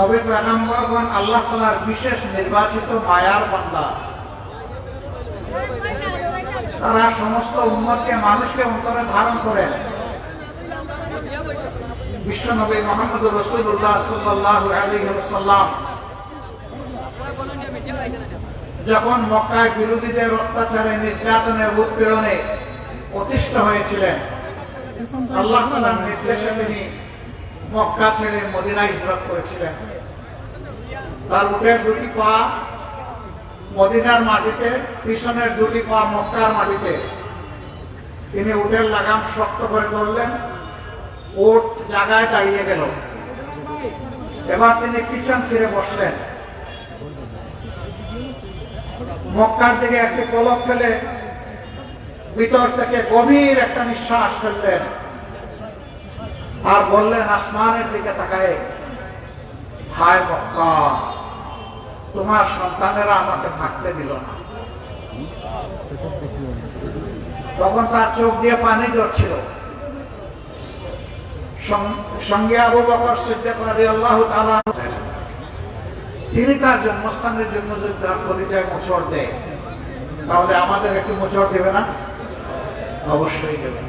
নবী পেগাম্বরগণ আল্লাহ তালার বিশেষ নির্বাচিত মায়ার বান্দা। তারা সমস্ত উম্মতকে মানুষকে অন্তরে ধারণ করেন বিশ্বনবী মোহাম্মদ রসুল্লাহ সাল্লাহ আলহিহাল্লাম যখন মক্কায় বিরোধীদের অত্যাচারে নির্যাতনে উৎপীড়নে অতিষ্ঠ হয়েছিলেন, আল্লাহ তালার নির্দেশে তিনি মক্কা ছেড়ে মদিনা হিজরত করেছিলেন। তার উঠের দুটি পা মদিনার মাটিতে, পিছনের দুটি পা মক্কার মাটিতে। তিনি উঠের লাগাম শক্ত করে ধরলেন ওট জায়গায় দাঁড়িয়ে গেল। এবার তিনি পিছন ফিরে বসলেন। মক্কার দিকে একটি পলক ফেলে ভিতর থেকে গভীর একটা নিঃশ্বাস ফেললেন। আর বললেন আসমানের দিকে তাকায়, হায় মক্কা তোমার সন্তানেরা আমাকে থাকতে দিল না। তখন তার চোখ দিয়ে পানি ঝরছিল। সঙ্গে আবু বকর সিদ্দিক রাদিয়াল্লাহু তাআলা তিনি তার জন্মস্থানের জন্য যদি তার পরিচয় মোচড় দেয়, তাহলে আমাদের একটু মোচড় দেবে না? অবশ্যই দেবে।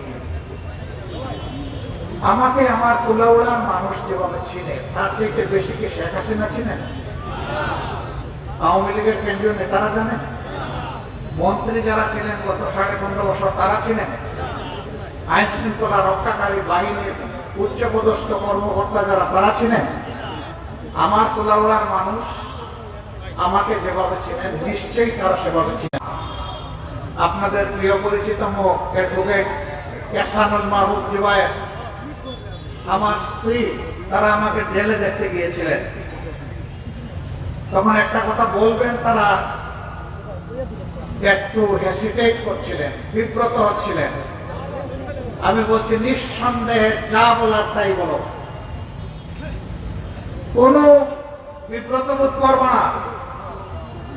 আমাকে আমার কুলাউড়ার মানুষ যেভাবে চিনে, তার চেয়ে বেশি কি শেখ হাসিনা চিনেন আওয়ামী লীগের কেন্দ্রীয় নেতারা জানেন মন্ত্রী যারা ছিলেন গত সাড়ে পনেরো বছর, তারা ছিলেন আইন শৃঙ্খলা রক্ষাকারী বাহিনীর উচ্চপদস্থ কর্মকর্তা যারা, তারা ছিলেন আমার কুলাউড়ার মানুষ আমাকে যেভাবে ছিলেন নিশ্চয়ই তারা সেভাবে ছিলেন আপনাদের প্রিয় পরিচিত মুখ অ্যাডভোকেট এসানুল মাহবুব জুবায়ের। আমার স্ত্রী, তারা আমাকে জেলে দেখতে গিয়েছিলেন। তখন একটা কথা বলবেন, তারা একটু হেসিটেট করছিলেন, বিব্রত হচ্ছিলেন। আমি বলছি, নিঃসন্দেহে যা বলার তাই বলো। কোন বিব্রত বোধ করব না।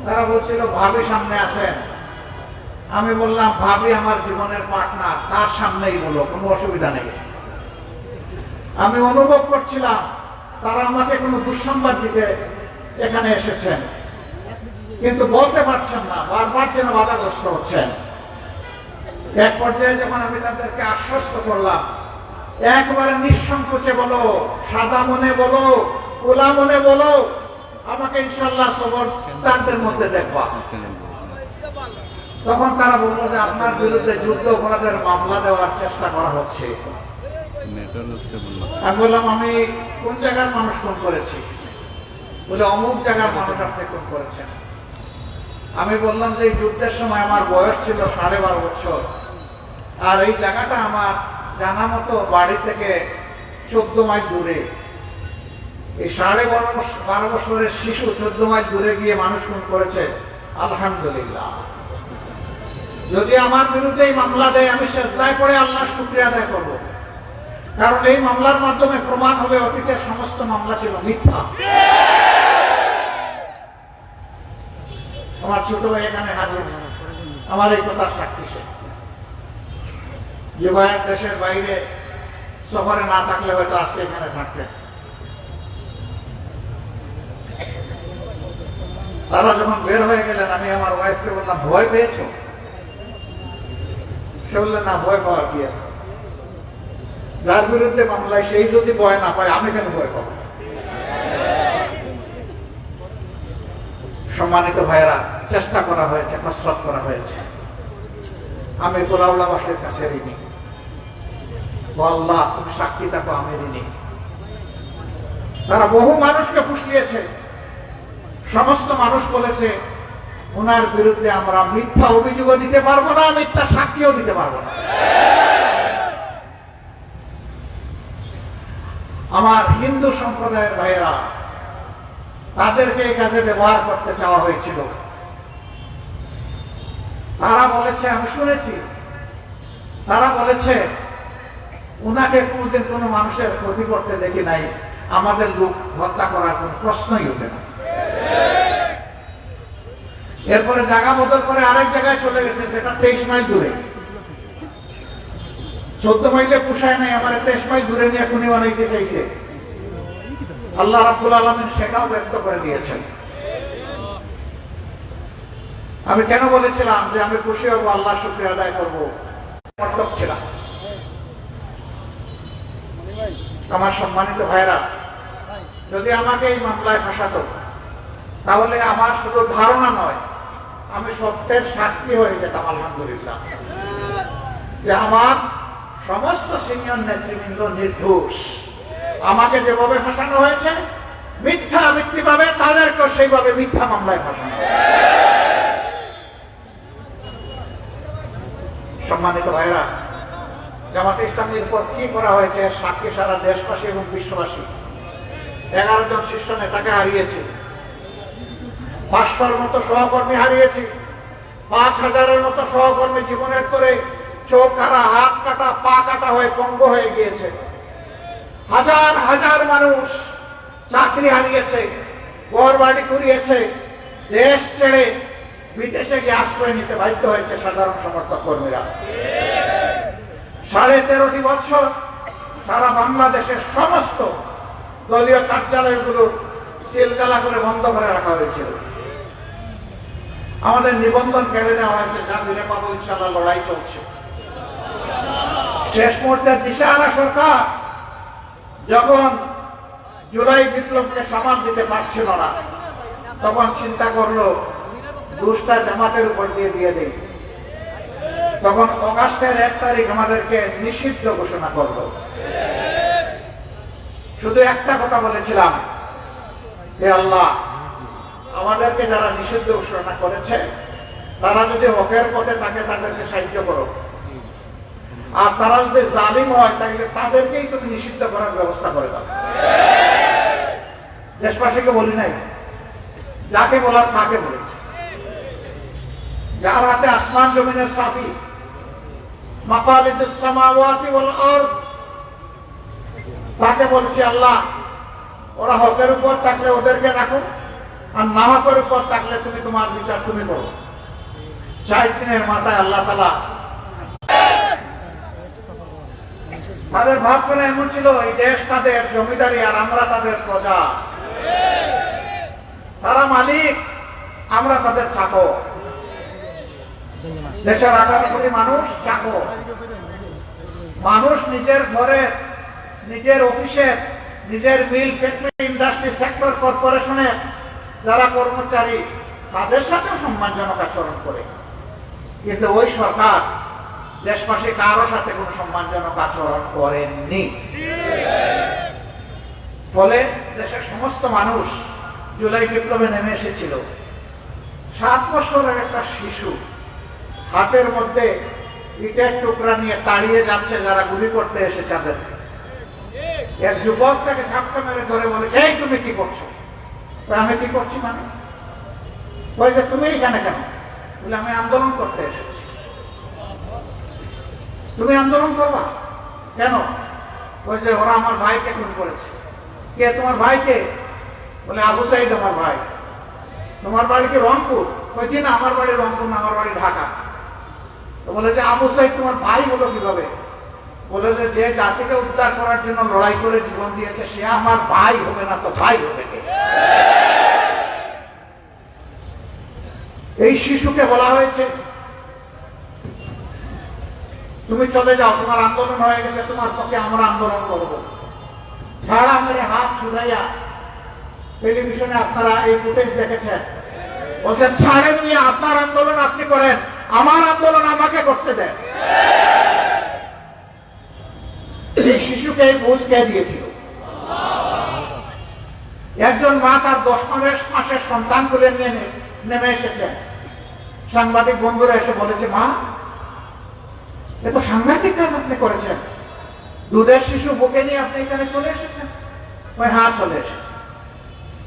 তারা বলছিল, ভাবি সামনে আছেন। আমি বললাম, ভাবি আমার জীবনের পার্টনার তার সামনেই বলো, কোনো অসুবিধা নেই। আমি অনুভব করছিলাম তারা আমাকে কোনো দুঃসংবাদ দিতে এখানে এসেছেন। কিন্তু বলতে পারছেন না, বারবার যেন বাধাগ্রস্ত হচ্ছেন। এক পর্যায়ে যখন আমি তাদেরকে আশ্বস্ত করলাম, একবারে নিঃসংকোচে বলো, সাদা মনে বলো ওলা মনে বলো, আমাকে ইনশাল্লাহ সবর তাদের মধ্যে দেখবা। তখন তারা বলল যে আপনার বিরুদ্ধে যুদ্ধ অপরাধের মামলা দেওয়ার চেষ্টা করা হচ্ছে। আমি বললাম, আমি কোন জায়গার মানুষ কোন করেছি? বলে, অমুক জায়গার মানুষ আপনি কোন করেছেন। আমি বললাম যে যুদ্ধের সময় আমার বয়স ছিল সাড়ে বারো বছর। আর এই জায়গাটা আমার জানা মতো বাড়ি থেকে চোদ্দ মাইল দূরে। এই সাড়ে বারো বারো বছরের শিশু চোদ্দ মাইল দূরে গিয়ে মানুষ খুন করেছে। আলহামদুলিল্লাহ। যদি আমার বিরুদ্ধে এই মামলা দেয়, আমি শ্রদ্ধায় পড়ে আল্লাহ শুক্রিয়া আদায় করব। কারণ এই মামলার মাধ্যমে প্রমাণ হবে অতীতের সমস্ত মামলা ছিল মিথ্যা। আমার ছোট ভাই এখানে হাজির। আমার এই কথার সাক্ষী সে। যে ভাইয়ের দেশের বাইরে সফরে না থাকলে হয়তো আজকে এখানে থাকতেন। তারা যখন বের হয়ে গেলেন, আমি আমার ওয়াইফকে বললাম, ভয় পেয়েছ? সে বললেন, না, ভয় পাওয়ার কি আছে? যার বিরুদ্ধে মামলায় সেই যদি ভয় না পায়, আমি কেন ভয় পাবো? সম্মানিত ভাইয়েরা, চেষ্টা করা হয়েছে, কসরত করা হয়েছে। আমি গোলাউলাবাসের কাছে ঋণী। আল্লাহ, তুমি সাক্ষী থাকো আমি ঋণী। তারা বহু মানুষকে ফুসলিয়েছে। সমস্ত মানুষ বলেছে, ওনার বিরুদ্ধে আমরা মিথ্যা অভিযোগও দিতে পারব না, মিথ্যা সাক্ষীও দিতে পারব না। আমার হিন্দু সম্প্রদায়ের ভাইরা তাদেরকে এই কাজে ব্যবহার করতে চাওয়া হয়েছিল। তারা বলেছে, আমি শুনেছি। তারা বলেছে, উনাকে কোনোদিন কোনো মানুষের ক্ষতি করতে দেখি নাই। আমাদের লোক হত্যা করার কোনো প্রশ্নই ওঠে না। এরপরে জায়গা বদল করে আরেক জায়গায় চলে গেছে, যেটা তেইশ মাইল দূরে। চোদ্দ মাইলে পুষায় নাই, আমার তেইশ মাইল দূরে নিয়ে খুনি বানাইতে চাইছে। আল্লাহ রাব্বুল আলমিন সেটাও ব্যক্ত করে দিয়েছেন। আমি কেন বলেছিলাম যে আমি খুশি হব, আল্লাহ শুক্রিয়া আদায় করব? মটক ছিলাম আমার সম্মানিত ভাইরা যদি আমাকে এই মামলায় ফাঁসাতো, তাহলে আমার শুধু ধারণা নয়, আমি সত্যের সাক্ষী হয়ে যেতাম, আলহামদুলিল্লাহ। যে আমার সমস্ত সিনিয়র নেতৃবৃন্দ নির্দোষ। আমাকে যেভাবে ফাঁসানো হয়েছে, মিথ্যা মিথ্যি পাবে তাদেরকেও সেইভাবে মিথ্যা মামলায় ফাঁসানো সম্মানিত ভাইরা জামাতে ইসলামের উপর কি করা হয়েছে সাক্ষী সারা দেশবাসী এবং বিশ্ববাসী? এগারো জন শীর্ষ নেতাকে হারিয়েছে। পাঁচশোর মতো সহকর্মী হারিয়েছি। পাঁচ হাজারের মতো সহকর্মী জীবনের করে চোখ হাত কাটা, পা কাটা হয়ে পঙ্গ হয়ে গিয়েছে। হাজার হাজার মানুষ চাকরি হারিয়েছে ঘর বাড়ি কুড়িয়েছে, দেশ ছেড়ে বিদেশে গিয়ে আশ্রয় নিতে বাধ্য হয়েছে সাধারণ সমর্থক কর্মীরা। সাড়ে তেরোটি বছর সারা বাংলাদেশের সমস্ত দলীয় কার্যালয়গুলো সিলগালা করে বন্ধ করে রাখা হয়েছিল। আমাদের নিবন্ধন কেড়ে নেওয়া হয়েছে, যা ফিরে পাবো ইনশাল্লাহ লড়াই চলছে। শেষ মুহূর্তে দিশাহারা সরকার যখন জুলাই বিপ্লবকে সামাল দিতে পারছিল না, তখন চিন্তা করল, দুষ্টা জামাতের উপর দিয়ে দিয়ে দেই। তখন অগাস্টের এক তারিখ আমাদেরকে নিষিদ্ধ ঘোষণা করল। শুধু একটা কথা বলেছিলাম যে আল্লাহ, আমাদেরকে যারা নিষিদ্ধ ঘোষণা করেছে, তারা যদি হকের পথে তাকে তাদেরকে সাহায্য করো। আর তারা যদি জালিম হয়, তাহলে তাদেরকেই তুমি নিষিদ্ধ করার ব্যবস্থা করে দাও। দেশবাসীকে বলি নাই? যাকে বলার তাকে বলেছে। যার হাতে আসমান জমিনের সাথী তাকে বলছি আল্লাহ, ওরা হকের উপর থাকলে ওদেরকে রাখো, আর না হকের উপর থাকলে তুমি তোমার বিচার তুমি করো। দিনের মাথায় আল্লাহ তালা তাদের ভাবখানা এমন ছিল, এই দেশ তাদের জমিদারি আর আমরা তাদের প্রজা। তারা মালিক, আমরা তাদের চাকর। দেশের আঠারো কোটি মানুষ চাকর। মানুষ নিজের ঘরে, নিজের অফিসে, নিজের মিল ফ্যাক্টরি ইন্ডাস্ট্রি সেক্টর কর্পোরেশনের যারা কর্মচারী, তাদের সাথেও সম্মানজনক আচরণ করে। কিন্তু ওই সরকার দেশবাসী কারও সাথে কোনো সম্মানজনক আচরণ করেননি। ফলে দেশের সমস্ত মানুষ জুলাই বিপ্লবে নেমে এসেছিল। সাত বছরের একটা শিশু হাতের মধ্যে ইটের টুকরা নিয়ে তাড়িয়ে যাচ্ছে যারা গুলি করতে এসেছে তাদের এক যুবক তাকে ঝাপটা মেরে ধরে বলেছে এই তুমি কি করছ? আমি কি করছি মানে? বলে যে তুমি এখানে কেন? বলে, আমি আন্দোলন করতে এসেছি। তুমি আন্দোলন করবা? কেন? বলছে, ওরা আমার ভাইকে খুন করেছে। কে? তোমার ভাইকে? বলে, আবু সাইদ আমার ভাই। তোমার বাড়ি কি রংপুর? বলছি না, আমার বাড়ি রংপুর না, আমার বাড়ি ঢাকা। তো বলে যে, আবু সাইদ তোমার ভাই হলো কীভাবে? বলে যে যে জাতিকে উদ্ধার করার জন্য লড়াই করে জীবন দিয়েছে, সে আমার ভাই হবে না তো ভাই হবে কে? এই শিশুকে বলা হয়েছে তুমি চলে যাও, তোমার আন্দোলন হয়ে গেছে, তোমার পক্ষে আমরা আন্দোলন করব। ছাড়া মেরে হাত শুধাইয়া টেলিভিশনে আপনারা এই ফুটেজ দেখেছেন। বলছেন, ছাড়েন নিয়ে আপনার আন্দোলন আপনি করেন, আমার আন্দোলন আমাকে করতে দেন। শিশুকে এই কে দিয়েছিল? একজন মা তার দশ মাসের মাসের সন্তান তুলে নিয়ে নেমে এসেছেন সাংবাদিক বন্ধুরা এসে বলেছে, মা এ তো সাংঘাতিক কাজ আপনি করেছেন। দুধের শিশু বুকে নিয়ে আপনি এখানে চলে এসেছেন। ওই হ্যাঁ চলে এসেছে।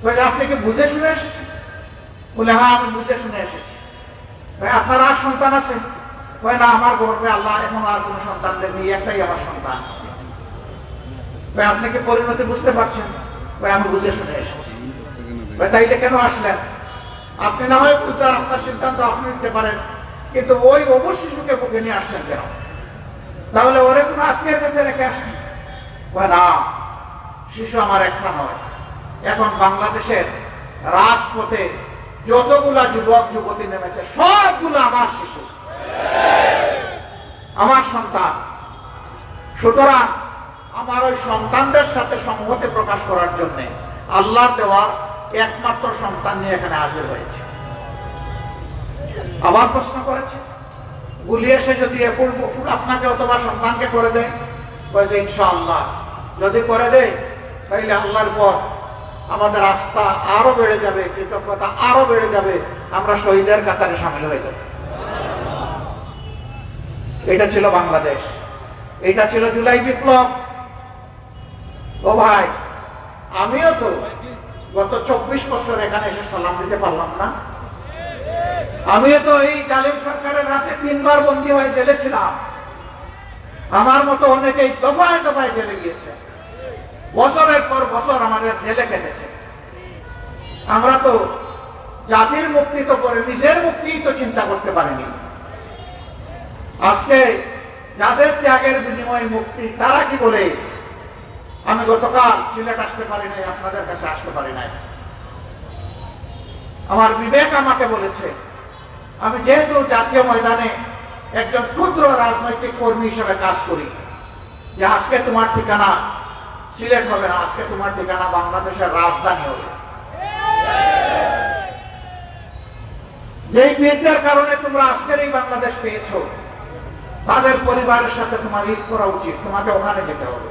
বলে আপনি কি বুঝে শুনে এসেছেন? বলে হ্যাঁ আমি বুঝে শুনে এসেছি। ভাই আপনার আর সন্তান আছে? ওই না, আমার গর্বে আল্লাহ এখন আর কোনো সন্তান দেননি একটাই আমার সন্তান। ভাই আপনি কি পরিণতি বুঝতে পারছেন? ভাই আমি বুঝে শুনে এসেছি। ভাই তাইলে কেন আসলেন? আপনি না হয় বুঝতে আপনার সিদ্ধান্ত আপনি নিতে পারেন, কিন্তু ওই অবু শিশুকে বুকে নিয়ে আসছেন কেন? তাহলে ওরে কোনো আত্মীয়ের কাছে রেখে আসেন না, শিশু আমার একটা নয়। এখন বাংলাদেশের রাজপথে যতগুলা যুবক, যুবতী নেমেছে, সবগুলো আমার শিশু। আমার সন্তান। সুতরাং আমার ওই সন্তানদের সাথে সংহতি প্রকাশ করার জন্য আল্লাহর দেওয়া একমাত্র সন্তান নিয়ে এখানে হাজির হয়েছে। আবার প্রশ্ন করেছে? গুলি এসে যদি আপনাকে অথবা সন্তানকে করে দেয়। বলে যে ইনশাআল্লাহ। যদি করে দেয়, তাইলে আল্লাহর পর আমাদের আস্থা আরও বেড়ে যাবে, কৃতজ্ঞতা আরও বেড়ে যাবে, আমরা শহীদের কাতারে সামিল হয়ে যাব। এটা ছিল বাংলাদেশ। এটা ছিল জুলাই বিপ্লব। ও ভাই, আমিও তো গত চব্বিশ বছর এখানে এসে সালাম দিতে পারলাম না। আমিও তো এই জালিম সরকারের হাতে তিনবার বন্দী হয়ে জেলে ছিলাম আমার মতো অনেকেই দফায় দফায় জেলে গিয়েছে। বছরের পর বছর আমাদের জেলে কেটেছে। আমরা তো জাতির মুক্তি তো করে নিজের মুক্তি তো চিন্তা করতে পারিনি। আজকে যাদের ত্যাগের বিনিময়ে মুক্তি, তারা কি বলে? আমি গতকাল সিলেট আসতে পারি নাই, আপনাদের কাছে আসতে পারি নাই। আমার বিবেক আমাকে বলেছে আমি যেহেতু জাতীয় ময়দানে একজন ক্ষুদ্র রাজনৈতিক কর্মী হিসেবে কাজ করি, যে আজকে তোমার ঠিকানা সিলেট হবে না, আজকে তোমার ঠিকানা বাংলাদেশের রাজধানী হবে। যেই বীরদের কারণে তোমরা আজকের এই বাংলাদেশ পেয়েছ, তাদের পরিবারের সাথে তোমার ঈদ করা উচিত, তোমাকে ওখানে যেতে হবে।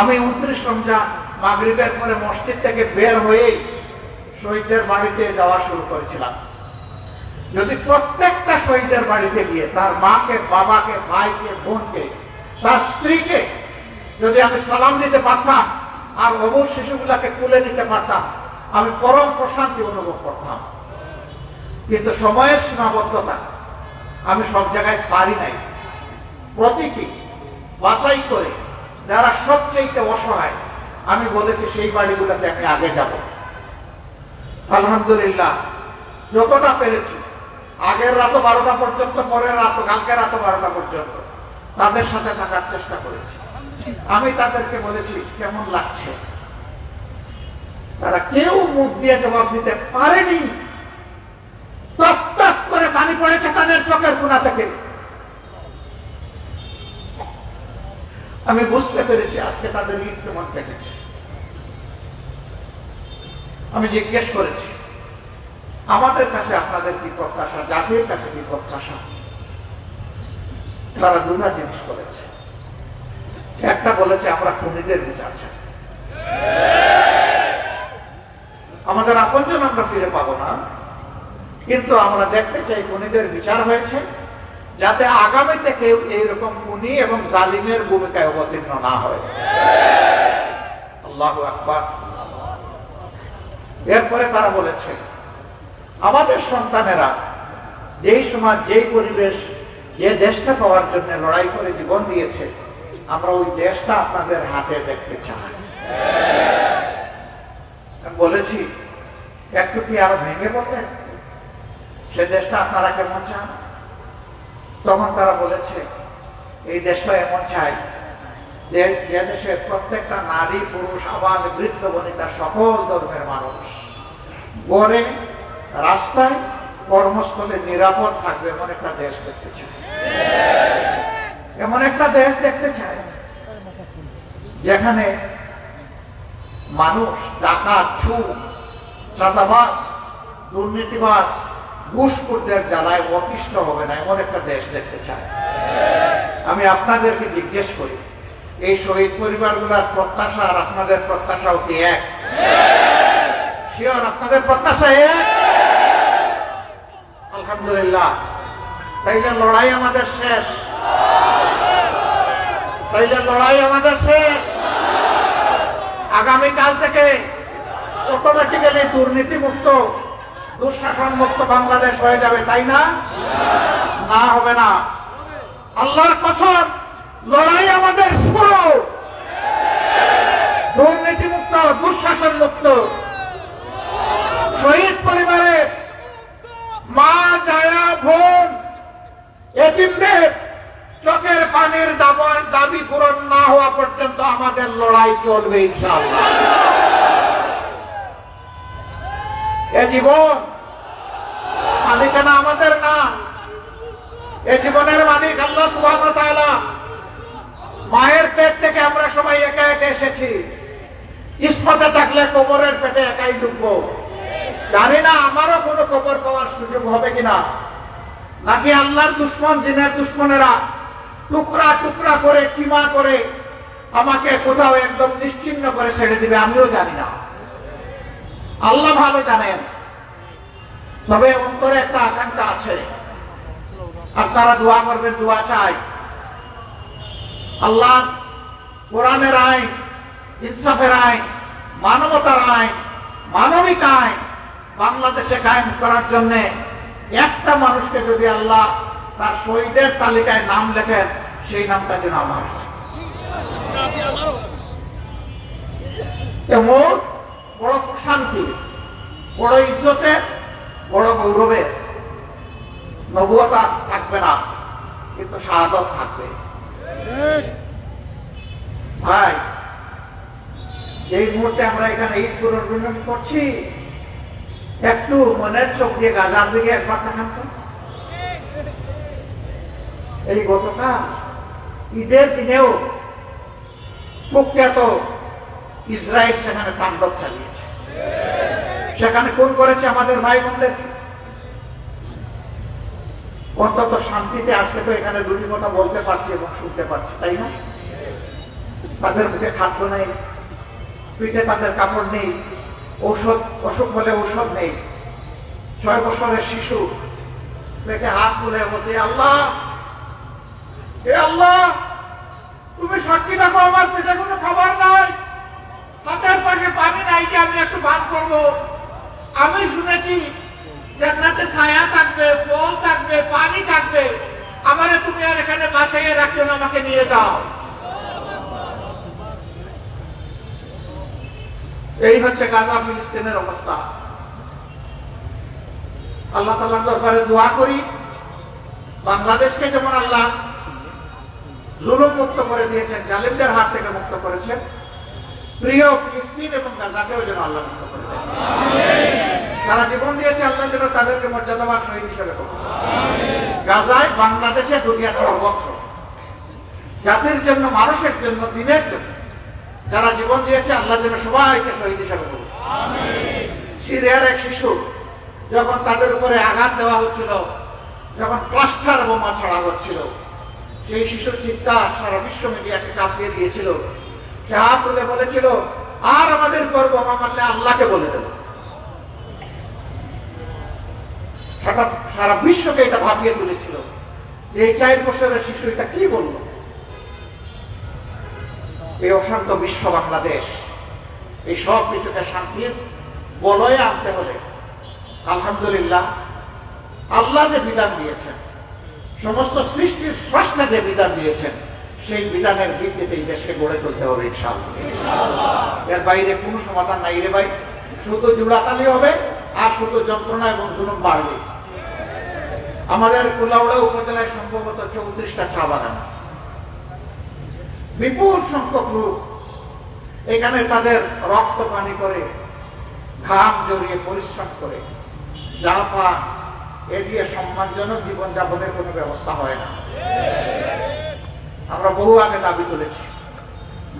আমি উনত্রিশ রমজান মাগরিবের পরে মসজিদ থেকে বের হয়েই শহীদদের বাড়িতে যাওয়া শুরু করেছিলাম। যদি প্রত্যেকটা শহীদের বাড়িতে গিয়ে, তার মাকে, বাবাকে, ভাইকে, বোনকে, তার স্ত্রীকে যদি আমি সালাম দিতে পারতাম, আর অবুর শিশুগুলাকে তুলে নিতে পারতাম, আমি পরম প্রশান্তি অনুভব করতাম। কিন্তু সময়ের সীমাবদ্ধতা, আমি সব জায়গায় পারি নাই। প্রতীকী, বাছাই করে, যারা সবচেয়ে অসহায়, আমি বলেছি সেই বাড়িগুলোতে আমি আগে যাব। আলহামদুলিল্লাহ। যতটা পেরেছি। আগের রাত বারোটা পর্যন্ত, পরের রাত কালকে রাত বারোটা পর্যন্ত তাদের সাথে থাকার চেষ্টা করেছি। আমি তাদেরকে বলেছি, কেমন লাগছে? তারা কেউ মুখ দিয়ে জবাব দিতে পারেনি। করে পানি পড়েছে তাদের চোখের কোনা থেকে। আমি বুঝতে পেরেছি আজকে তাদের ঈদ কেমন কেটেছে আমি জিজ্ঞেস করেছি, আমাদের কাছে আপনাদের কি প্রত্যাশা? জাতির কাছে কি প্রত্যাশা? তারা দুটা জিনিস করেছে। একটা বলেছে, আমরা খুনিদের বিচার চাই। আমাদের আপনজন আমরা ফিরে পাবো না, কিন্তু আমরা দেখতে চাই খুনিদের বিচার হয়েছে, যাতে আগামীতে কেউ এইরকম খুনি এবং জালিমের ভূমিকায় অবতীর্ণ না হয়। আল্লাহ আকবার। এরপরে তারা বলেছে, আমাদের সন্তানেরা যেই সময় যেই পরিবেশ, যে দেশটা পাওয়ার জন্য লড়াই করে জীবন দিয়েছে, আমরা ওই দেশটা আপনাদের হাতে দেখতে চাই। বলেছি একটু কি আরও ভেঙে পড়তে সে দেশটা আপনারা কেমন চান? তখন তারা বলেছে, এই দেশটা এমন চাই, যে দেশে প্রত্যেকটা নারী, পুরুষ, আবাদ, বৃদ্ধ, বনিতা, সকল ধর্মের মানুষ গড়ে রাস্তায় কর্মস্থলে নিরাপদ থাকবে এমন একটা দেশ দেখতে চাই এমন একটা দেশ দেখতে চাই যেখানে মানুষ, ডাকাত ছুট চাঁদাবাস দুর্নীতিবাস ঘুষখোরদের জ্বালায় অতিষ্ঠ হবে না, এমন একটা দেশ দেখতে চায়। আমি আপনাদেরকে জিজ্ঞেস করি, এই শহীদ পরিবারগুলোর প্রত্যাশা আর আপনাদের প্রত্যাশাও কি এক? শিওর আপনাদের প্রত্যাশা আলহামদুলিল্লাহ। তাইলে লড়াই আমাদের শেষ। তাইলে লড়াই আমাদের শেষ। আগামীকাল থেকে অটোমেটিক্যালি দুর্নীতি মুক্ত দুঃশাসন মুক্ত বাংলাদেশ হয়ে যাবে, তাই না? না হবে না। আল্লাহর কসম, লড়াই আমাদের শুরু দুর্নীতি মুক্ত দুঃশাসন মুক্ত শহীদ পরিবারের মা জায়া বোন এতিমদের চোখের পানির দাবি দাবি পূরণ না হওয়া পর্যন্ত আমাদের আমাদের লড়াই চলবে এ জীবন মালিকানা আমাদের না। এ জীবনের মালিক আল্লাহ তাআলা। মায়ের পেট থেকে আমরা সবাই একা একা এসেছি। কিসমতে থাকলে কবরের পেটে একাই ঢুকবো জানি না আমারও কোনো কবর পাওয়ার সুযোগ হবে কিনা। নাকি আল্লাহর দুশ্মন, জিনের দুশ্মনেরা টুকরা টুকরা করে কিমা করে আমাকে কোথাও একদম নিশ্চিন্ন করে ছেড়ে দিবে, আমিও জানি না। আল্লাহ ভালো জানেন। তবে অন্তরে একটা আকাঙ্ক্ষা আছে। আপনারা দোয়া করবেন দোয়া চাই আল্লাহ কোরআনের আইন, ইনসাফের আইন, মানবতার আইন, মানবিক আইন বাংলাদেশে কায়েম করার জন্য একটা মানুষকে যদি আল্লাহ তার শহীদের তালিকায় নাম লেখেন, সেই নামটা যেন আমার হয়। এমন বড় প্রশান্তি, বড় ইজ্জতে, বড় গৌরবে। নবুয়তা থাকবে না, কিন্তু শাহাদত থাকবে। ভাই, এই মুহূর্তে আমরা এখানে ঈদ পুনর্মিলন করছি। একটু মনের চোখ দিয়ে গাজার দিকে একবার তাকান তো। এই গতকাল ঈদের দিনেও প্রখ্যাত ইসরায়েল সেখানে তাণ্ডব চালিয়েছে। সেখানে কোন করেছে আমাদের ভাই বোনদের অন্তত শান্তিতে আজকে তো এখানে দুটি কথা বলতে পারছি এবং শুনতে পারছি, তাই না? তাদের মুখে খাদ্য নেই, পিঠে তাদের কাপড় নেই, ঔষধ, অসুখ হলে ঔষধ নেই। ছয় বছরের শিশু, পেটে হাত তুলে বলছে আল্লাহ! হে আল্লাহ! তুমি সাক্ষী দেখো, আমার পেটে কোনো খাবার নাই। হাতের পাশে পানি নাই যে আমি একটু ভাত করব? আমি শুনেছি জান্নাতে ছায়া থাকবে, ফল থাকবে, পানি থাকবে। আমারে তুমি আর এখানে বাঁচাইয়ে রাখছো না, আমাকে নিয়ে যাও। এই হচ্ছে গাজা ফিলিস্তিনের অবস্থা। আল্লাহ তাল্লাহ দরবারে দোয়া করি, বাংলাদেশকে যেমন আল্লাহ জুলুম মুক্ত করে দিয়েছেন, জালিমদের হাত থেকে মুক্ত করেছেন প্রিয় ফিলিস্তিন এবং গাজাকেও যেন আল্লাহ মুক্ত করে তারা জীবন দিয়েছে আল্লাহ যেন তাদেরকে মর্যাদাবান শহীদ হিসেবে গাজায় বাংলাদেশে দুনিয়ার সর্বত্র। জাতির জন্য মানুষের জন্য দিনের জন্য যারা জীবন দিয়েছে আল্লাহ যেন সবাইকে শহীদ হিসাবে করুন সিরিয়ার এক শিশু যখন তাদের উপরে আঘাত দেওয়া হচ্ছিল যখন ক্লাস্টার বোমা ছড়া হচ্ছিল সেই শিশুর চিন্তা সারা বিশ্ব মিডিয়াকে কাঁপিয়ে দিয়েছিল। বলেছিল, আর আমাদের পর বোমা মারলে আল্লাহকে বলে দেব। সারা বিশ্বকে এটা ভাবিয়ে তুলেছিল। যে এই চার বছরের শিশু এটা কি বলল? এই অশান্ত বিশ্ব বাংলাদেশ, এই সব কিছুকে শান্তির বলয়ে আনতে হলে আলহামদুলিল্লাহ আল্লাহ যে বিধান দিয়েছেন, সমস্ত সৃষ্টির স্রষ্টা যে বিধান দিয়েছেন সেই বিধানের ভিত্তিতে এই দেশকে গড়ে তুলতে হবে ইনশাআল্লাহ। এর বাইরে কোনো সমাধান নাই রে ভাই। শুধু জুড়াতালি হবে আর শুধু যন্ত্রণা এবং জুলুম বাড়বে। আমাদের কুলাউড়া উপজেলায় সম্ভবত চৌত্রিশটা চা বাগান বিপুল সংখ্যক লোক এখানে তাদের রক্ত পানি করে ঘাম জড়িয়ে পরিশ্রম করে। যা পা এ দিয়ে সম্মানজনক জীবনযাপনের কোনো ব্যবস্থা হয় না। আমরা বহু আগে দাবি তুলেছি।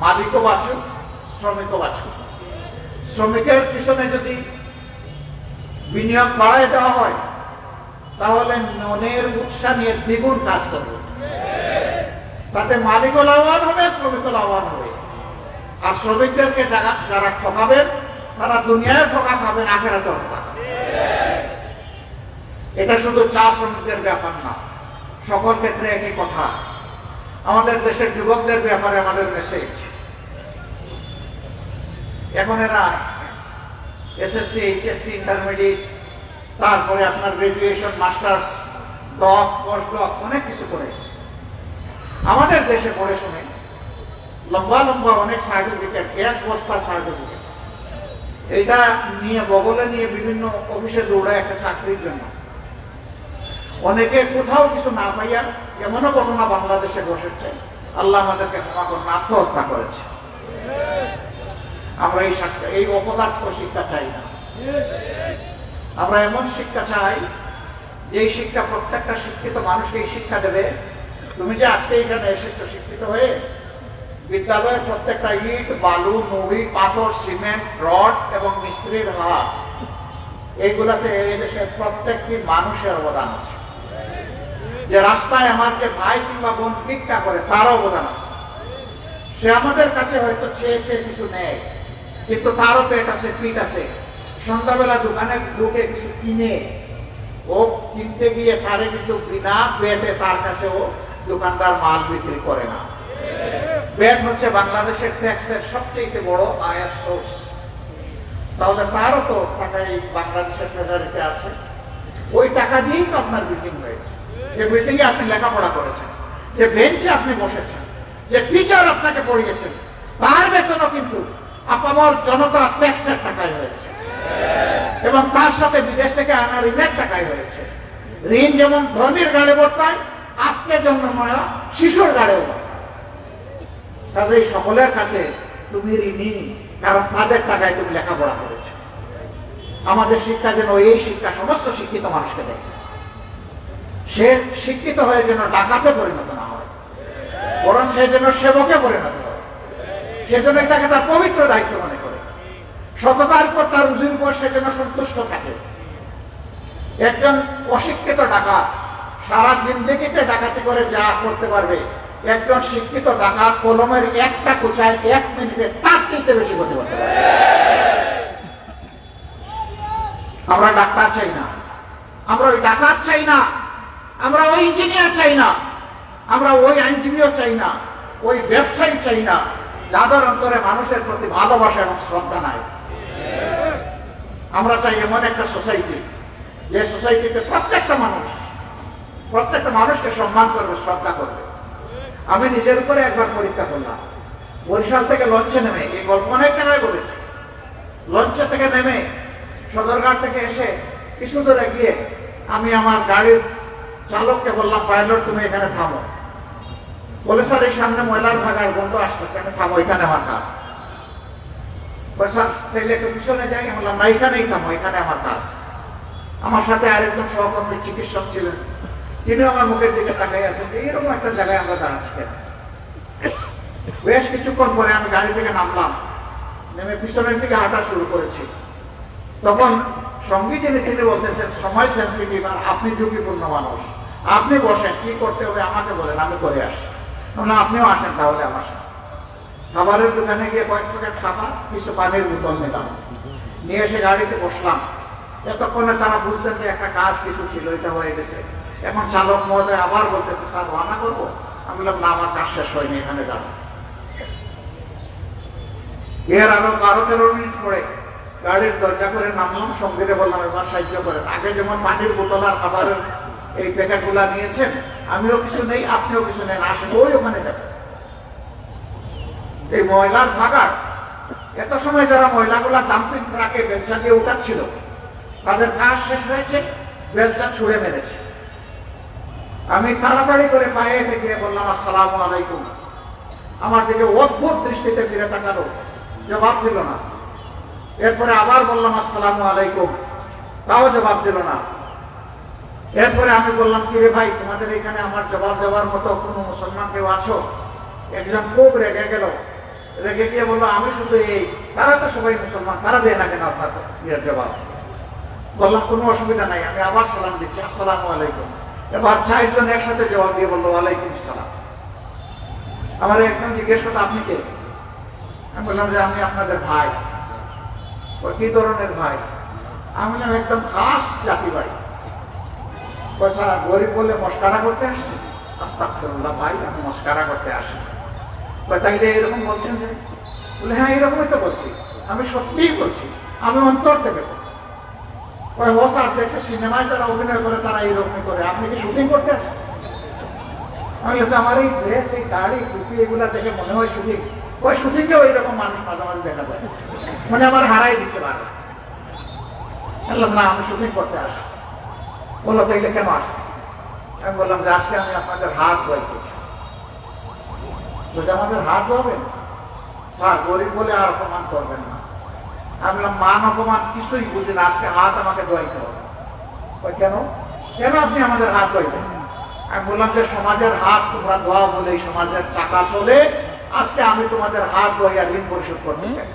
মালিকও বাঁচুক শ্রমিকও বাঁচুক শ্রমিকের পিছনে যদি বিনিয়োগ বাড়ায় দেওয়া হয়, তাহলে মনের উৎসাহ নিয়ে দ্বিগুণ কাজ করবে। তাতে মালিকও লাভবান হবে, শ্রমিকও লাভবান হবে। আর শ্রমিকদেরকে যারা ঠকাবেন, তারা দুনিয়ায় ঠকা খাবেন আখেরাতেও ঠকা এটা শুধু চা শ্রমিকদের ব্যাপার না, সকল ক্ষেত্রে একই কথা। আমাদের দেশের যুবকদের ব্যাপারে আমাদের মেসেজ এখন এরা এসএসসি এইচএসসি ইন্টারমিডিয়েট তারপরে আপনার graduation masters doc post doc অনেক কিছু করে। আমাদের দেশে পড়ে শুনে লম্বা লম্বা অনেক সার্টিফিকেট এক বস্তা সার্টিফিকেট এটা নিয়ে বগলে নিয়ে বিভিন্ন অফিসে দৌড়ায় একটা চাকরির জন্য। অনেকে কোথাও কিছু না পাইয়া এমনও ঘটনা বাংলাদেশে ঘটেছে। আল্লাহ আমাদেরকে ক্ষমা করুন, আত্মহত্যা করেছে। আমরা এই এই অপদার্থ শিক্ষা চাই না। আমরা এমন শিক্ষা চাই, যে শিক্ষা প্রত্যেকটা শিক্ষিত মানুষকে এই শিক্ষা দেবে। তুমি যে আজকে এখানে এসেছ শিক্ষিত হয়ে বিদ্যালয়ে প্রত্যেকটা ইট, বালু নবী পাথর, সিমেন্ট, রড এবং মিস্ত্রির হাত, এইগুলাতে এই দেশের প্রত্যেকটি মানুষের অবদান আছে। যে রাস্তায় আমার যে ভাই কিংবা বোন ভিক্ষা করে, তারও অবদান আছে। সে আমাদের কাছে হয়তো চেয়ে চেয়ে কিছু নেয়, কিন্তু তারও পেট আছে, পিঠ আছে। সন্ধ্যাবেলা দোকানে ঢুকে কিছু কিনে, ও কিনতে গিয়ে তারে কিন্তু বিনা পেটে তার কাছে ও দোকানদার মাল বিক্রি করে না। পেট হচ্ছে বাংলাদেশের ট্যাক্সের সবচেয়ে বড় আয়ের সোর্স তাহলে তারও তো টাকা এই বাংলাদেশের ট্রেজারিতে আছে। ওই টাকা দিয়েই তো আপনার বিল্ডিং হয়েছে। যে বিল্ডিং এ আপনি লেখাপড়া করেছেন, যে বেঞ্চে আপনি বসেছেন, যে টিচার আপনাকে পড়িয়েছেন, তার বেতনও কিন্তু আপামর জনতা ট্যাক্সের টাকায় হয়েছে। এবং তার সাথে বিদেশ থেকে আনা ঋণের টাকায় হয়েছে। ঋণ যেমন ধনীর গাড়ে বর্তায় আজকের জন্য ময়া শিশুর গাড়েও বর্তায়। কাজেই সকলের কাছে তুমি ঋণী, কারণ তাদের টাকায় তুমি লেখাপড়া করেছ। আমাদের শিক্ষা যেন এই শিক্ষা সমস্ত শিক্ষিত মানুষকে দেয়। সে শিক্ষিত হয়ে যেন ডাকাতে পরিণত না হয়। বরং সে যেন সেবকে পরিণত হয়। সেজন্য তাকে তার পবিত্র দায়িত্ব মনে করে। সততার পর তার রুজির উপর সে যেন সন্তুষ্ট থাকে। একজন অশিক্ষিত ডাকাত সারা জিন্দিগিতে ডাকাতি করে যা করতে পারবে, একজন শিক্ষিত ডাকাত কলমের একটা কুচায় এক মিনিটে তার চাইতে বেশি করতে পারতে পারে আমরা ডাক্তার চাই না। আমরা ওই ডাকাত চাই না। আমরা ওই ইঞ্জিনিয়ার চাই না। আমরা ওই আইনজীবীও চাই না, ওই ব্যবসায়ী চাই না, যাদের অন্তরে মানুষের প্রতি ভালোবাসা এবং শ্রদ্ধা নাই। আমরা চাই এমন একটা সোসাইটি যে সোসাইটিতে প্রত্যেকটা মানুষ, প্রত্যেকটা মানুষকে সম্মান করবে, শ্রদ্ধা করবে। আমি নিজের উপরে একবার পরীক্ষা করলাম। বরিশাল থেকে লঞ্চে নেমে, এই গল্প অনেক জায়গায় বলেছি। লঞ্চে থেকে নেমে সদরঘাট থেকে এসে কিছু দূরে গিয়ে আমি আমার গাড়ির চালককে বললাম পাইলট তুমি এখানে থামো। বলে, স্যার, এই সামনে ময়লার ভাগার বন্ধ আসতেছে, আমি থামো, এখানে আমার কাজ। আমার সাথে আরেকজন সহকর্মী চিকিৎসক ছিলেন, তিনি আমার মুখের দিকে একটা জায়গায় আমরা দাঁড়াচ্ছি বেশ কিছুক্ষণ পরে আমি গাড়ি থেকে নামলাম, নেমে পিছনের দিকে হাঁটা শুরু করেছি। তখন সঙ্গী তিনি বলতেছেন, সময় সেন্সিটিভ আর আপনি ঝুঁকিপূর্ণ মানুষ। আপনি বসেন, কি করতে হবে আমাকে বলেন, আমি করে আসি। না, আপনিও আসেন তাহলে আমার খাবারের দোকানে গিয়ে কয়েক প্যাকেট খাবার কিছু পানির বোতল নিলাম। নিয়ে এসে গাড়িতে বসলাম। এতক্ষণে তারা বুঝলেন যে একটা কাজ কিছু ছিল, এটা হয়ে গেছে। এখন চালক মহোদয় আবার বলতেছে, স্যার, রান্না করব? আমি বললাম, না, আমার কাজ শেষ হয়নি, এখানে যাব এর আরও বারো তেরো মিনিট পরে গাড়ির দরজা করে নামলাম সঙ্গীতে বললাম, এবার সাহায্য করেন। আগে যেমন পানির বোতল আর খাবারের এই প্যাকেটগুলা নিয়েছেন, আমিও কিছু নেই, আপনিও কিছু নেন, আসেন, ওই ওখানে যাবেন এই ময়লার ভাগার এত সময় যারা ময়লাগুলা ডাম্পিং ট্রাকে বেলচা দিয়ে উঠাচ্ছিল, তাদের কাজ শেষ হয়েছে, বেলচা ছুঁড়ে মেরেছে। আমি তাড়াতাড়ি করে পায়ে গিয়ে বললাম, আসসালাম আলাইকুম। আমার দিকে অদ্ভুত দৃষ্টিতে ফিরে তাকালো, জবাব দিল না। এরপরে আবার বললাম, আসসালাম আলাইকুম। তাও জবাব দিল না। এরপরে আমি বললাম, কি রে ভাই, তোমাদের এখানে আমার জবাব দেওয়ার মতো কোনো মুসলমান কেউ আছো? একজন খুব রেগে গেল। রেগে গিয়ে বলল, আমি শুধু এই, তারা তো সবাই মুসলমান, তারা দেয় না কেন আপনার ইয়ের জবাব? বললাম, কোনো অসুবিধা নাই, আমি আবার সালাম দিচ্ছি, আসসালামু আলাইকুম। এবার চারজন একসাথে জবাব দিয়ে বলল, ওয়ালাইকুম সালাম। আমার একজন জিজ্ঞেস করতো আপনি কে? আমি বললাম যে, আমি আপনাদের ভাই। কি ধরনের ভাই? আমি বললাম, একদম খাস জাতি ভাই। পয়সা গরিব বলে মস্কারা করতে আসছি? আস্তাকুল্লাহ ভাই আমি মস্কারা করতে আসি তাইলে এরকম বলছেন যে? বলে হ্যাঁ এরকমই তো বলছি। আমি সত্যিই বলছি। আমি অন্তর থেকে বলছি। ও স্যার দেখছে সিনেমায় যারা অভিনয় করে, তারা এইরকমই করে। আপনি কি শুটিং করতে আসেন? আমি আমার এই ড্রেস এই গাড়ি টুপি এগুলা দেখে মনে হয় শুটিং। ওই শুটিংকে ওই রকম মানুষ মাঝে মাঝে দেখা যায়। মানে আমার হারাই দিচ্ছে বারো বললাম, না, আমি শুটিং করতে আসি। বলল তাইলে কেন আসি আমি বললাম যে আজকে আমি আপনাদের হাত ধোয়াইতেছি বলছে আমাদের হাত ধোয়াবেন স্যার গরিব বলে আর অপমান করবেন না। আমি বললাম মান অপমান কিছুই বুঝি না আজকে হাত আমাকে দোয়াইতে হবে। কেন? কেন আপনি আমাদের হাত দোয়াইবেন আমি বললাম যে সমাজের হাত তোমরা ধোয়া বলে সমাজের চাকা চলে আজকে আমি তোমাদের হাত ধোয়াইয়া ঋণ পরিশোধ করতে চাই।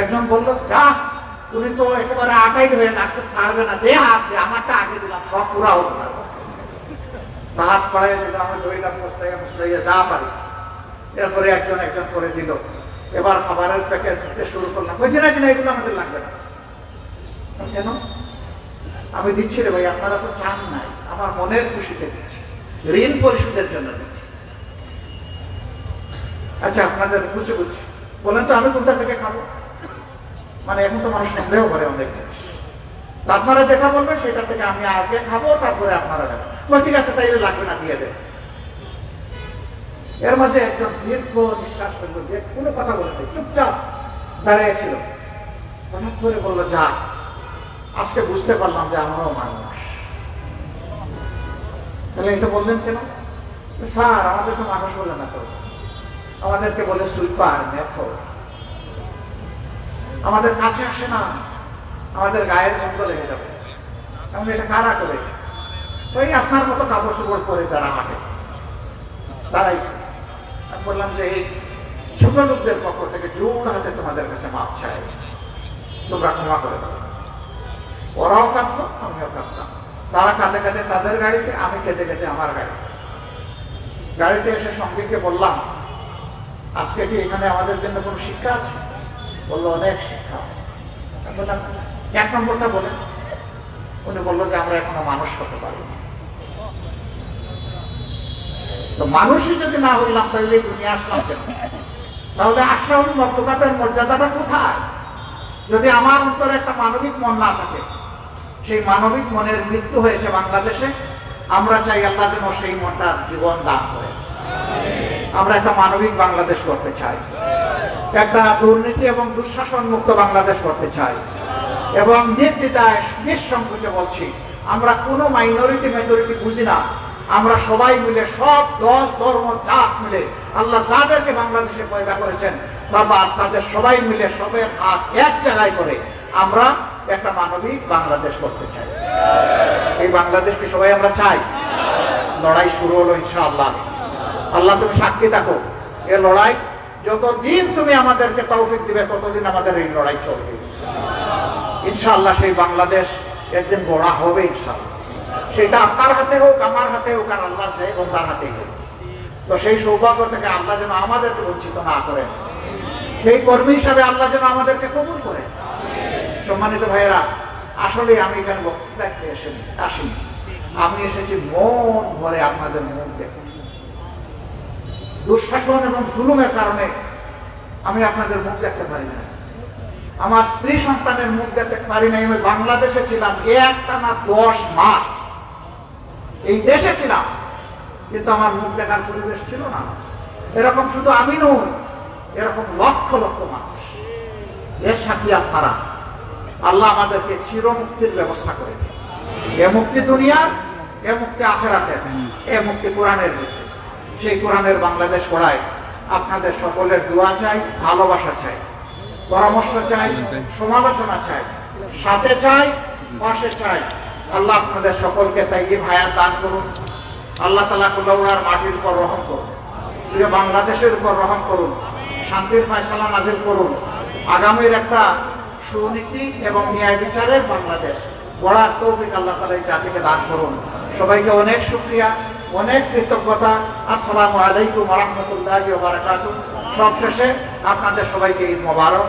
একজন বলল যা তুমি তো একেবারে আটাই হয়ে নাচতে ছাড়বে না। দে হাত, দে, আমারটা আগে দিলাম, সব পুরা হতো না হাত পায়ে দিলাম, আমি দইলাম মুসলাইয়া মুসলাইয়া যা পারি। এরপরে একজন একজন করে দিল। এবার খাবারের প্যাকেট দিতে শুরু করলাম। বলছি, না কিনা এগুলো আমাদের লাগবে না। কেন? আমি দিচ্ছি রে ভাই, আপনারা তো চান নাই। আমার মনের খুশিতে দিচ্ছি। ঋণ পরিশোধের জন্য দিচ্ছি। আচ্ছা আপনাদের বুঝে বুঝছি বলেন তো, আমি কোনটা থেকে খাব? মানে এখন তো মানুষ সন্দেহ করে অনেক জিনিস। আপনারা যেটা বলবেন সেটা থেকে আমি আগে খাব তারপরে আপনারা বল, ঠিক আছে তাইলে লাগবে না দিয়ে দেন। এর মাঝে একজন দীর্ঘ নিঃশ্বাস ফেলল যে কোনো কথা বলে নাই, চুপচাপ দাঁড়িয়ে ছিল। হঠাৎ করে বলল যা আজকে বুঝতে পারলাম যে আমরাও মানুষ। তাহলে এটা বললেন কেন? স্যার আমাদের তো মানুষ বলে না তো। আমাদেরকে বলে সুইপার মেথর আমাদের কাছে আসে না, আমাদের গায়ের গন্ধ লেগে যাবে। এমন এটা কারা করে? ওই আপনার মতো কাপড় চোপড় পরে তারা হাঁটে, তারাই বললাম যে, এই ছোট লোকদের পক্ষ থেকে জোর হাতে তোমাদের কাছে মাপ চাই। তোমরা ক্ষমা করে দাও। ওরাও কাঁদতো আমিও কাঁদতাম। তারা কাঁদে কাঁদে তাদের গাড়িতে, আমি কেঁদে কেঁদে আমার গাড়ি। গাড়িতে এসে সঙ্গীকে বললাম, আজকে কি এখানে আমাদের জন্য কোনো শিক্ষা আছে? বলল অনেক শিক্ষা। বললাম, এক নম্বরটা বলেন উনি বলল যে, আমরা এখনও মানুষ হতে পারি তো মানুষই যদি না হইলাম, তাহলে দুনিয়া আসলাম কেন? তাহলে আশ্রম মর্যাদাটা কোথায়? যদি আমার অন্তরে একটা মানবিক মন না থাকে, সেই মানবিক মনের মৃত্যু হয়েছে বাংলাদেশে, আমরা চাই আল্লাহ যেন সেই মনটার জীবন দান করে। আমরা একটা মানবিক বাংলাদেশ করতে চাই। একটা দুর্নীতি এবং দুঃশাসন মুক্ত বাংলাদেশ করতে চাই। এবং নির্দিতায় নিঃসংকোচে বলছি, আমরা কোনো মাইনরিটি মেজরিটি বুঝি না। আমরা সবাই মিলে, সব দল, ধর্ম, জাত মিলে আল্লাহ যাদেরকে বাংলাদেশে পয়দা করেছেন, বাবা তাদের সবাই মিলে সবের হাত এক জায়গায় করে আমরা একটা মানবিক বাংলাদেশ করতে চাই। এই বাংলাদেশকে সবাই আমরা চাই। লড়াই শুরু হলো ইনশাআল্লাহ। আল্লাহ তুমি সাক্ষী থাকো। এ লড়াই যতদিন তুমি আমাদেরকে তৌফিক দিবে, ততদিন আমাদের এই লড়াই চলবে। ইনশাআল্লাহ সেই বাংলাদেশ একদিন গড়া হবে, ইনশাআল্লাহ। সেটা আপনার হাতে হোক, আমার হাতে হোক, আর আল্লাহর এবং তার হাতেই হোক। তো সেই সৌভাগ্য থেকে আল্লাহ যেন আমাদেরকে বঞ্চিত না করেন সেই কর্মী হিসাবে আল্লাহ যেন আমাদেরকে কবুল করে। সম্মানিত ভাইয়েরা, আসলে আমি এখানে বক্তৃতা আসিনি। আমি এসেছি মন ভরে আপনাদের মুখ দেখে দুঃশাসন এবং জুলুমের কারণে আমি আপনাদের মুখ দেখতে পারি না। আমার স্ত্রী সন্তানের মুখ দেখতে পারি নাই, আমি বাংলাদেশে ছিলাম, এ একটা না দশ মাস। এই দেশে ছিলাম, কিন্তু আমার মুখ দেখার পরিবেশ ছিল না। এরকম শুধু আমি নই, এরকম লক্ষ লক্ষ মানুষ। এর সাথে আপনারা, আল্লাহ আমাদেরকে চিরমুক্তির ব্যবস্থা করে। এ মুক্তি দুনিয়ার, এ মুক্তি আখেরাতের। এ মুক্তি কোরআনের ভিতরে সেই কোরআনের বাংলাদেশ গড়ায় আপনাদের সকলের দোয়া চাই ভালোবাসা চাই পরামর্শ চাই সমালোচনা চাই সাথে চাই পাশে চাই। আল্লাহ আপনাদের সকলকে তাই ভায়ার দান করুন। আল্লাহ তালা কুল্লাউড়ার মাটির উপর রহম করুন। প্রিয় বাংলাদেশের উপর রহম করুন। শান্তির ফয়সালা নাজিল করুন। আগামীর একটা সুনীতি এবং ন্যায় বিচারের বাংলাদেশ গড়ার তৌফিক আল্লাহ তালা এই জাতিকে দান করুন। সবাইকে অনেক শুক্রিয়া। অনেক কৃতজ্ঞতা। আসসালামু আলাইকুম রহমতুল্লাহ সবশেষে সব শেষে আপনাদের সবাইকে এই মোবারক।